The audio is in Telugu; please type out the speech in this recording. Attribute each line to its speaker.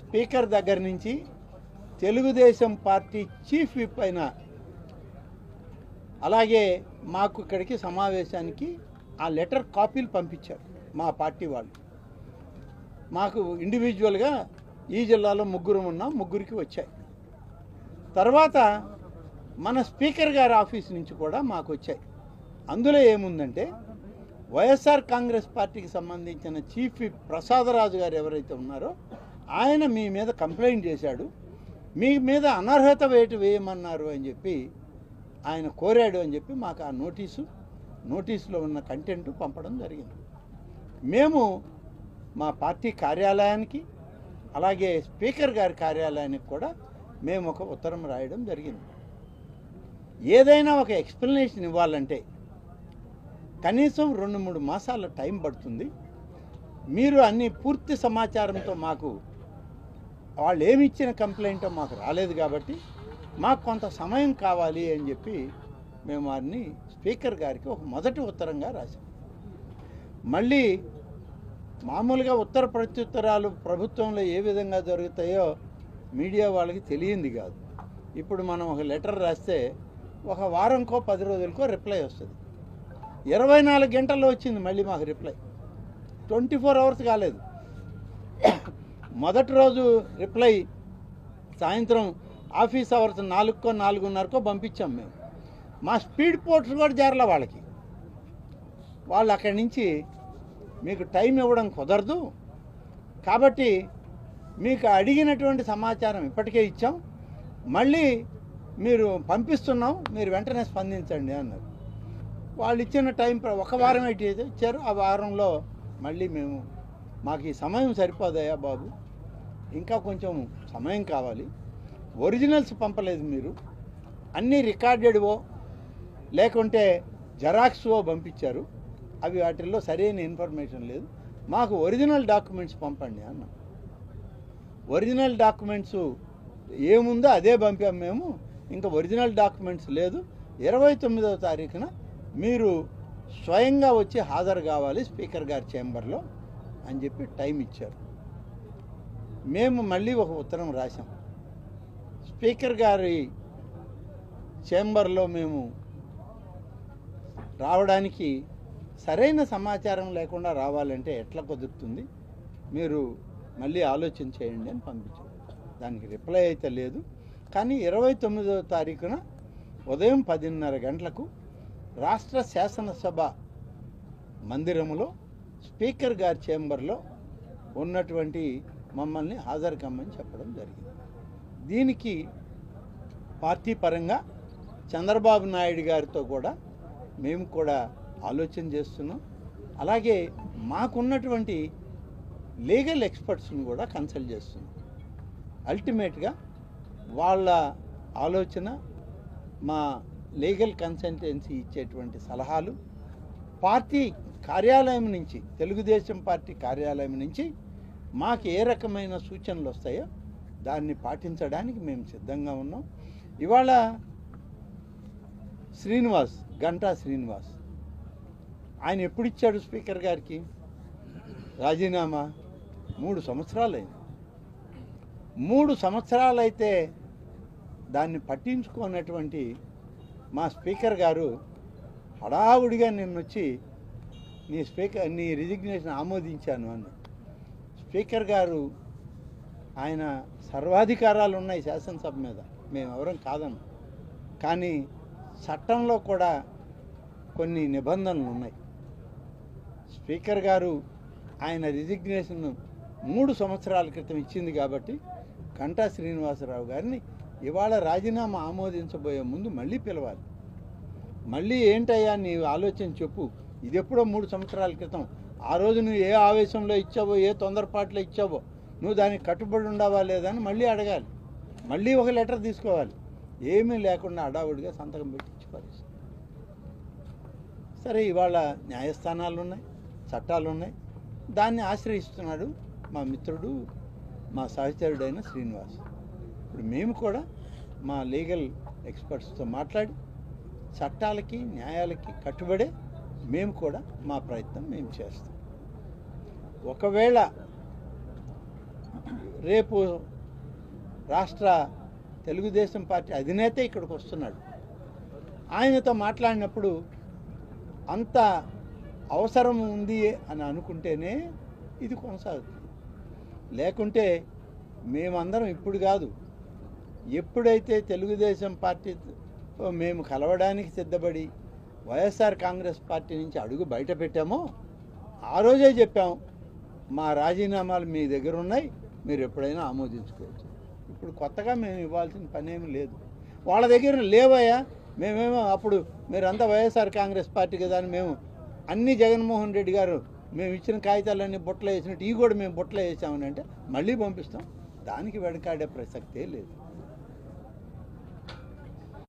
Speaker 1: స్పీకర్ దగ్గర నుంచి తెలుగుదేశం పార్టీ చీఫ్ విప్ అయిన అలాగే మాకు ఇక్కడికి సమావేశానికి ఆ లెటర్ కాపీలు పంపించారు మా పార్టీ వాళ్ళు. మాకు ఇండివిజువల్గా ఈ జిల్లాలో ముగ్గురు ఉన్నాం ముగ్గురికి వచ్చాయి. తర్వాత మన స్పీకర్ గారి ఆఫీస్ నుంచి కూడా మాకు వచ్చాయి. అందులో ఏముందంటే వైఎస్ఆర్ కాంగ్రెస్ పార్టీకి సంబంధించిన చీఫ్ ప్రసాదరాజు గారు ఎవరైతే ఉన్నారో ఆయన మీ మీద కంప్లైంట్ చేశాడు. మీ మీద అనర్హత వేటు వేయమన్నారు అని చెప్పి ఆయన కోరాడు అని చెప్పి మాకు ఆ నోటీసు నోటీసులో ఉన్న కంటెంట్ పంపడం జరిగింది. మేము మా పార్టీ కార్యాలయానికి అలాగే స్పీకర్ గారి కార్యాలయానికి కూడా మేము ఒక ఉత్తరం రాయడం జరిగింది. ఏదైనా ఒక ఎక్స్ప్లెనేషన్ ఇవ్వాలంటే కనీసం రెండు మూడు మాసాల టైం పడుతుంది. మీరు అన్ని పూర్తి సమాచారంతో మాకు వాళ్ళు ఏమి ఇచ్చిన కంప్లైంటో మాకు రాలేదు కాబట్టి మాకు కొంత సమయం కావాలి అని చెప్పి మేము వారిని స్పీకర్ గారికి ఒక మొదటి ఉత్తరంగా రాశాం. మళ్ళీ మామూలుగా ఉత్తర ప్రత్యుత్తరాలు ప్రభుత్వంలో ఏ విధంగా జరుగుతాయో మీడియా వాళ్ళకి తెలియంది కాదు. ఇప్పుడు మనం ఒక లెటర్ రాస్తే ఒక వారంకో పది రోజులకో రిప్లై వస్తుంది. ఇరవై నాలుగు గంటల్లో వచ్చింది మళ్ళీ మాకు రిప్లై. ట్వంటీ ఫోర్ అవర్స్ కాలేదు. మొదటి రోజు రిప్లై సాయంత్రం ఆఫీస్ అవర్స్ నాలుగుకో నాలుగున్నరకో పంపించాం మేము. మా స్పీడ్ పోర్ట్స్ కూడా చేరలే వాళ్ళకి. వాళ్ళు అక్కడి నుంచి మీకు టైం ఇవ్వడం కుదరదు. కాబట్టి మీకు అడిగినటువంటి సమాచారం ఇప్పటికే ఇచ్చాం. మళ్ళీ మీరు పంపిస్తున్నాం మీరు వెంటనే స్పందించండి అన్నారు. వాళ్ళు ఇచ్చిన టైం ప్ర- ఒక వారం అయితే ఇచ్చారు. ఆ వారంలో మళ్ళీ మేము మాకు ఈ సమయం సరిపోదయా బాబు? ఇంకా కొంచెం సమయం కావాలి. ఒరిజినల్స్ పంపలేదు మీరు. అన్నీ రికార్డెడ్వో లేకుంటే జెరాక్స్వో పంపించారు. అవి వాటిల్లో సరైన ఇన్ఫర్మేషన్ లేదు. మాకు ఒరిజినల్ డాక్యుమెంట్స్ పంపండి అన్న. ఒరిజినల్ డాక్యుమెంట్స్ ఏముందో అదే పంపాం మేము. ఇంకా ఒరిజినల్ డాక్యుమెంట్స్ లేదు. ఇరవై తొమ్మిదవ తారీఖున మీరు స్వయంగా వచ్చి హాజరు కావాలి స్పీకర్ గారి ఛాంబర్లో అని చెప్పి టైం ఇచ్చారు. మేము మళ్ళీ ఒక ఉత్తరం రాసాం స్పీకర్ గారి చేంబర్లో మేము రావడానికి సరైన సమాచారం లేకుండా రావాలంటే ఎట్లా కుదురుతుంది? మీరు మళ్ళీ ఆలోచన చేయండి అని పంపించారు దానికి రిప్లై అయితే లేదు. కానీ ఇరవై తొమ్మిదవ తారీఖున ఉదయం పదిన్నర గంటలకు రాష్ట్ర శాసనసభ మందిరములో స్పీకర్ గారి చేంబర్లో ఉన్నటువంటి మమ్మల్ని హాజరు కమ్మని చెప్పడం జరిగింది. దీనికి పార్టీ పరంగా చంద్రబాబు నాయుడు గారితో కూడా మేము కూడా ఆలోచన చేస్తున్నాం. అలాగే మాకున్నటువంటి లీగల్ ఎక్స్పర్ట్స్ని కూడా కన్సల్ట్ చేస్తున్నాం. అల్టిమేట్గా వాళ్ళ ఆలోచన మా లీగల్ కన్సల్టెన్సీ ఇచ్చేటువంటి సలహాలు పార్టీ కార్యాలయం నుంచి తెలుగుదేశం పార్టీ కార్యాలయం నుంచి మాకు ఏ రకమైన సూచనలు వస్తాయో దాన్ని పాటించడానికి మేము సిద్ధంగా ఉన్నాం. ఇవాళ శ్రీనివాస్ గంటా శ్రీనివాస్. ఆయన ఎప్పుడు ఇచ్చాడు స్పీకర్ గారికి? రాజీనామా? మూడు సంవత్సరాలైంది. మూడు సంవత్సరాలైతే దాన్ని పట్టించుకున్నటువంటి మా స్పీకర్ గారు హడావుడిగా నిన్నొచ్చి నీ స్పీకర్ నీ రిజిగ్నేషన్ ఆమోదించాను అన్నాడు. స్పీకర్ గారు ఆయన సర్వాధికారాలు ఉన్నాయి శాసనసభ మీద. మేము ఎవరం కాదను. కానీ చట్టంలో కూడా కొన్ని నిబంధనలు ఉన్నాయి. స్పీకర్ గారు ఆయన రిజిగ్నేషన్ మూడు సంవత్సరాల క్రితం ఇచ్చింది కాబట్టి కంటా శ్రీనివాసరావు గారిని ఇవాళ రాజీనామా ఆమోదించబోయే ముందు మళ్ళీ పిలవాలి. మళ్ళీ ఏంటయ్యా నీ ఆలోచన చెప్పు. ఇది ఎప్పుడో మూడు సంవత్సరాల క్రితం. ఆ రోజు నువ్వు ఏ ఆవేశంలో ఇచ్చావో ఏ తొందరపాట్లో ఇచ్చావో నువ్వు దానికి కట్టుబడి ఉండవా లేదని మళ్ళీ అడగాలి. మళ్ళీ ఒక లెటర్ తీసుకోవాలి. ఏమీ లేకుండా అడావుడిగా సంతకం పెట్టించి పరిస్థితి సరే ఇవాళ న్యాయస్థానాలు ఉన్నాయి చట్టాలు ఉన్నాయి. దాన్ని ఆశ్రయిస్తున్నాడు మా మిత్రుడు మా సహచరుడైన శ్రీనివాస్. ఇప్పుడు మేము కూడా మా లీగల్ ఎక్స్పర్ట్స్తో మాట్లాడి చట్టాలకి న్యాయాలకి కట్టుబడే మేము కూడా మా ప్రయత్నం మేము చేస్తాం. ఒకవేళ రేపు రాష్ట్ర తెలుగుదేశం పార్టీ అధినేత ఇక్కడికి వస్తున్నాడు. ఆయనతో మాట్లాడినప్పుడు అంత అవసరం ఉంది అని అనుకుంటేనే ఇది కొనసాగుతుంది. లేకుంటే మేమందరం ఇప్పుడు కాదు ఎప్పుడైతే తెలుగుదేశం పార్టీ మేము కలవడానికి సిద్ధపడి వైఎస్ఆర్ కాంగ్రెస్ పార్టీ నుంచి అడుగు బయట పెట్టామో ఆ రోజే చెప్పాం మా రాజీనామాలు మీ దగ్గర ఉన్నాయి మీరు ఎప్పుడైనా ఆమోదించుకోవచ్చు. ఇప్పుడు కొత్తగా మేము ఇవ్వాల్సిన పనేమి లేదు. వాళ్ళ దగ్గర లేవయ్యా మేమేమో అప్పుడు మీరంతా వైఎస్ఆర్ కాంగ్రెస్ పార్టీ కదా అని మేము అన్ని జగన్మోహన్ రెడ్డి గారు మేము ఇచ్చిన కాగితాలన్నీ బుట్టలో వేసినట్టు ఈ కూడా మేము బుట్టలో వేసామని అంటే మళ్ళీ పంపిస్తాం. దానికి వెనకాడే ప్రసక్తే లేదు.